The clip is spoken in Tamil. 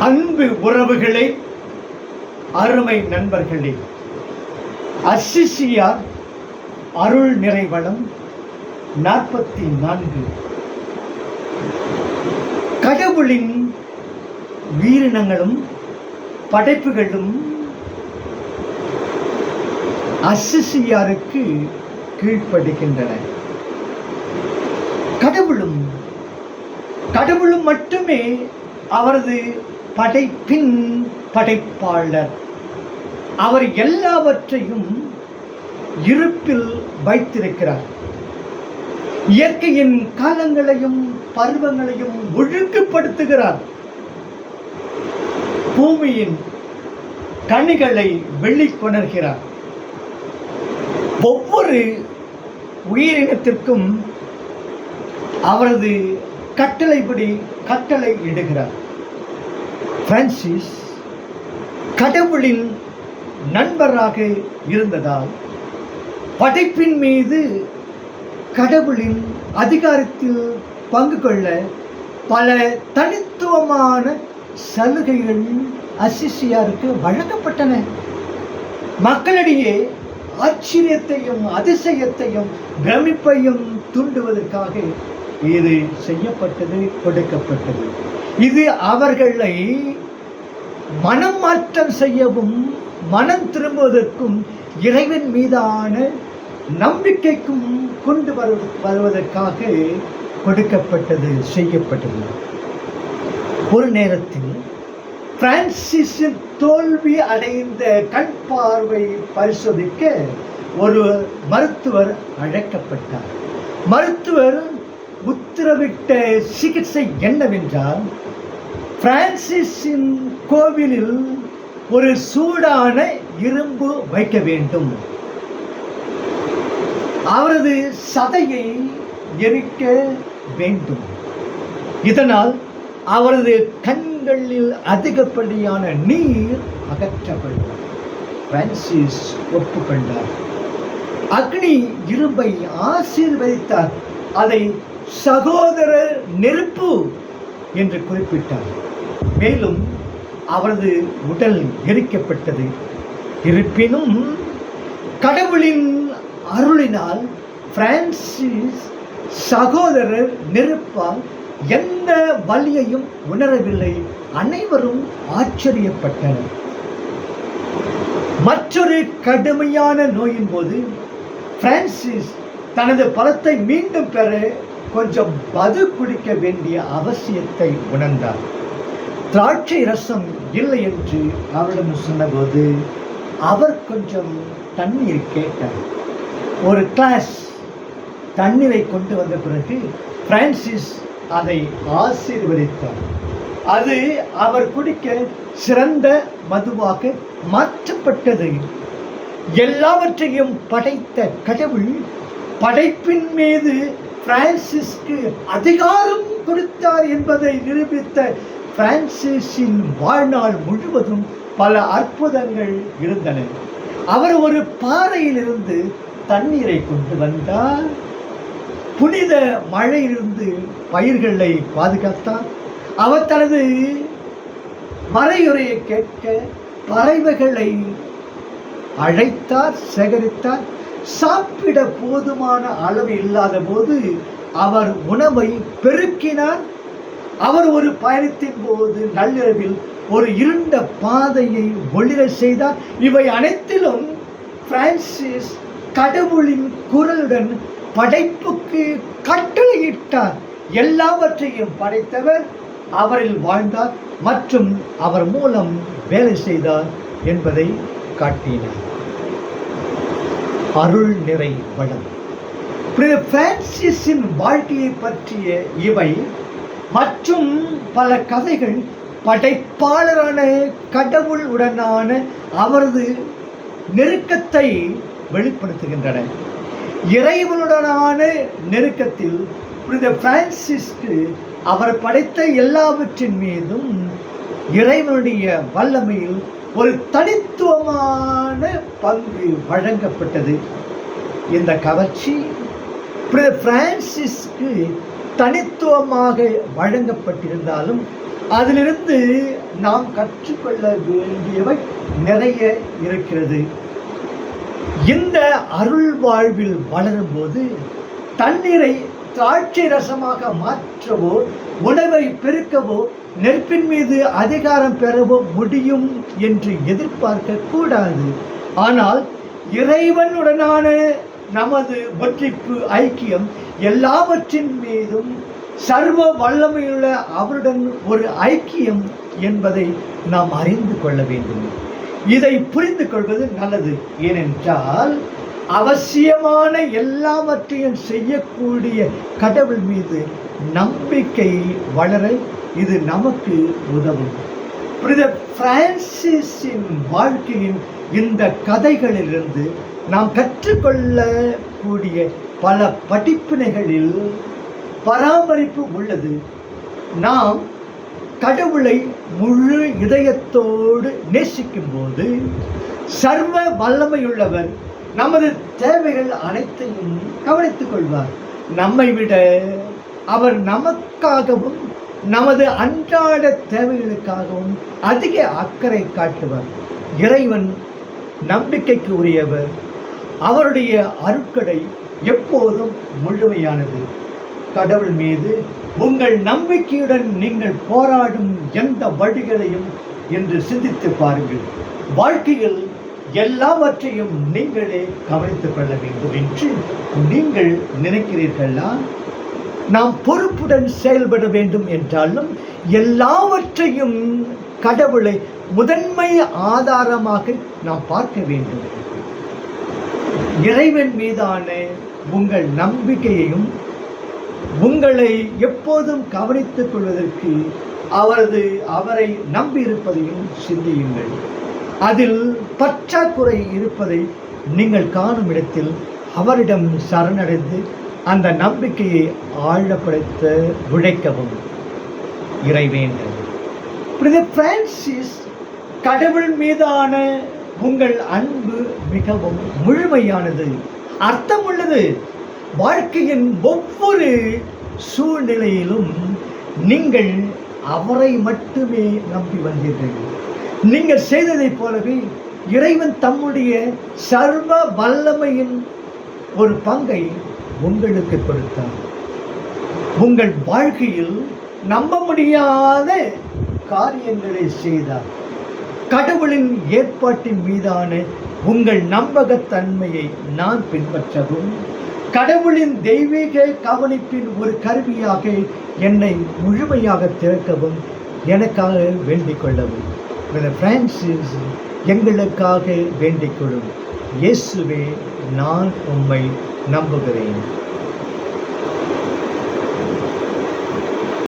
அன்பு உறவுகளே அருமை நண்பர்களே அசிசியார் அருள் நிறைவளம் நாற்பத்தி நான்கு கடவுளின் உயிரினங்களும் படைப்புகளும் அசிசியாருக்கு கீழ்ப்படுகின்றன. கடவுளும் கடவுளும் மட்டுமே அவரது படைப்பின் படைப்பாளர். அவர் எல்லாவற்றையும் இருப்பில் வைத்திருக்கிறார். இயற்கையின் காலங்களையும் பருவங்களையும் ஒழுங்குபடுத்துகிறார். பூமியின் கனிகளை வெள்ளிக்கொணர்கிறார் ஒவ்வொரு உயிரினத்திற்கும் அவரது கட்டளைப்படி கட்டளை இடுகிறார். பிரான்சிஸ் கடவுளின் நண்பராக இருந்ததால் படைப்பின் மீது கடவுளின் அதிகாரத்தில் பங்கு கொள்ள பல தனித்துவமான சலுகைகள் அசிசியாருக்கு வழங்கப்பட்டன. மக்களிடையே ஆச்சரியத்தையும் அதிசயத்தையும் பிரமிப்பையும் தூண்டுவதற்காக இது செய்யப்பட்டது கொடுக்கப்பட்டது. இது அவர்களை மனம் மாற்றம் செய்யவும் மனம் திரும்புவதற்கும் இறைவன் மீதான நம்பிக்கைக்கும் கொண்டு வரு வருவதற்காக கொடுக்கப்பட்டது செய்யப்பட்டது ஒரு நேரத்தில் பிரான்சிஸில் தோல்வி அடைந்த கண் பார்வை பரிசோதிக்க ஒரு மருத்துவர் அழைக்கப்பட்டார். மருத்துவர் உத்தரவிட்ட சிகிச்சை என்னவென்றால் பிரான்சிஸின் கோவிலில் ஒரு சூடான இரும்பு வைக்க வேண்டும். அவரது சதையை எரிக்க வேண்டும். இதனால் அவரது கண்களில் அதிகப்படியான நீர் அகற்றப்படும். பிரான்சிஸ் ஒப்புக்கொண்டார். அக்னி இரும்பை ஆசீர்வதித்தார். அதை சகோதர நெருப்பு என்று குறிப்பிட்டார். மேலும் அவரது உடல் எரிக்கப்பட்டது. இருப்பினும் கடவுளின் அருளினால் பிரான்சிஸ் சகோதரர் நெருப்பால் எந்த வலியையும் உணரவில்லை. அனைவரும் ஆச்சரியப்பட்டனர். மற்றொரு கடுமையான நோயின் போது பிரான்சிஸ் தனது பலத்தை மீண்டும் பெற கொஞ்சம் பது குடிக்க வேண்டிய அவசியத்தை உணர்ந்தார். திராட்சை ரசம் இல்லை என்று அவரிடம் சொன்னபோது அவர் கொஞ்சம் தண்ணீர் கேட்டார். ஒரு கிளாஸ் தண்ணீரை கொண்டு வந்த பிறகு பிரான்சிஸ் அதை ஆசீர்வதித்தார். அது அவர் குடிக்க சிறந்த மதுவாக மாற்றப்பட்டது. எல்லாவற்றையும் படைத்த கடவுள் படைப்பின் மீது பிரான்சிஸ்க்கு அதிகாரம் கொடுத்தார் என்பதை நிரூபித்த பிரான்சிஸின் வாழ்நாள் முழுவதும் பல அற்புதங்கள் இருந்தன. அவர் ஒரு பாறையிலிருந்து தண்ணீரை கொண்டு வந்தார். புனித மழையிலிருந்து பயிர்களை பாதுகாத்தார். அவர் தனது மறையுரையை கேட்க பறவைகளை அழைத்தார் சேகரித்தார். சாப்பிட போதுமான அளவு இல்லாத போது அவர் உணவை பெருக்கினார். அவர் ஒரு பயணத்தின் போது நள்ளிரவில் ஒரு இருண்ட பாதையை ஒளிர செய்தார். இவை அனைத்திலும் பிரான்சிஸ் கடவுளின் குரலுடன் படைப்புக்கு கட்டளையிட்டார். எல்லாவற்றையும் படைத்தவர் அவரில் வாழ்ந்தார் மற்றும் அவர் மூலம் வேலை செய்தார் என்பதை காட்டினார். அருள் நிறை வளம். பிரான்சிஸின் வாழ்க்கையை பற்றிய இவை மற்றும் பல கதைகள் படைப்பாளரான கடவுள் உடனான அவரது நெருக்கத்தை வெளிப்படுத்துகின்றன. இறைவனுடனான நெருக்கத்தில் புனித பிரான்சிஸ்க்கு அவர் படைத்த எல்லாவற்றின் மீதும் இறைவனுடைய வல்லமையில் ஒரு தனித்துவமான பங்கு வழங்கப்பட்டது. இந்த கவர்ச்சி பிரான்சிஸ்க்கு தனித்துவமாக வழங்கப்பட்டிருந்தாலும் அதிலிருந்து நாம் கற்றுக்கொள்ள வேண்டியவை நிறைய இருக்கிறது. இந்த அருள் வாழ்வில் வளரும்போது தண்ணீரை திராட்சை ரசமாக மாற்றவோ உணவை பெருக்கவோ நெருப்பின் மீது அதிகாரம் பெறவோ முடியும் என்று எதிர்பார்க்க கூடாது. ஆனால் இறைவனுடனான நமது ஒற்றிப்பு ஐக்கியம் எல்லாவற்றின் மீதும் சர்வ வல்லமையுள்ள அவருடன் ஒரு ஐக்கியம் என்பதை நாம் அறிந்து கொள்ள வேண்டும். இதை புரிந்து கொள்வது நல்லது. ஏனென்றால் அவசியமான எல்லாவற்றையும் செய்யக்கூடிய கடவுள் மீது நம்பிக்கை வளர இது நமக்கு உதவும். புனித பிரான்சிஸின் வாழ்க்கையின் இந்த கதைகளிலிருந்து நாம் கற்றுக்கொள்ளக்கூடிய பல படிப்பினைகளில் பராமரிப்பு உள்ளது. நாம் கடவுளை முழு இதயத்தோடு நேசிக்கும்போது சர்வ வல்லமையுள்ளவர் நமது தேவைகள் அனைத்தையும் கவனித்துக் கொள்வார். நம்மை விட அவர் நமக்காகவும் நமது அன்றாட தேவைகளுக்காகவும் அதிக அக்கறை காட்டுவார். இறைவன் நம்பிக்கைக்கு உரியவர். அவருடைய அருட்கடை எப்போதும் முழுமையானது. கடவுள் மீது உங்கள் நம்பிக்கையுடன் நீங்கள் போராடும் எந்த வழிகளையும் என்று சிந்தித்து பாருங்கள். வாழ்க்கையில் எல்லாவற்றையும் நீங்களே கவனித்துக் கொள்ள வேண்டும் என்று நீங்கள் நினைக்கிறீர்களா? நாம் பொறுப்புடன் செயல்பட வேண்டும் என்றாலும் எல்லாவற்றையும் கடவுளை முதன்மை ஆதாரமாக நாம் பார்க்க வேண்டும். இறைவன் மீதான உங்கள் நம்பிக்கையையும் உங்களை எப்போதும் கவனித்துக் கொள்வதற்கு அவரது அவரை நம்பியிருப்பதையும் சிந்தியுங்கள். அதில் பற்றாக்குறை இருப்பதை நீங்கள் காணும் இடத்தில் அவரிடம் சரணடைந்து அந்த நம்பிக்கையை ஆழப்படுத்த உழைக்கவும். இறைவேண்டும் புனித பிரான்சிஸ் கடவுள் மீதான உங்கள் அன்பு மிகவும் முழுமையானது அர்த்தமுள்ளது. வாழ்க்கையின் ஒவ்வொரு சூழ்நிலையிலும் நீங்கள் அவரை மட்டுமே நம்பி வந்தீர்கள். நீங்கள் செய்ததைப் போலவே இறைவன் தம்முடைய சர்வ வல்லமையின் ஒரு பங்கை உங்களுக்கு கொடுத்தார். உங்கள் வாழ்க்கையில் நம்ப முடியாத காரியங்களை செய்தார். கடவுளின் ஏற்பாட்டின் மீதான உங்கள் நம்பகத்தன்மையை நான் பின்பற்றவும் கடவுளின் தெய்வீக கவனிப்பின் ஒரு கருவியாக என்னை முழுமையாக திறக்கவும் எனக்காக வேண்டிக் கொள்ளவும். பிரான்சிஸ் எங்களுக்காக வேண்டிக் கொள்ளும். இயேசுவே நான் உம்மை நம்புகிறேன்.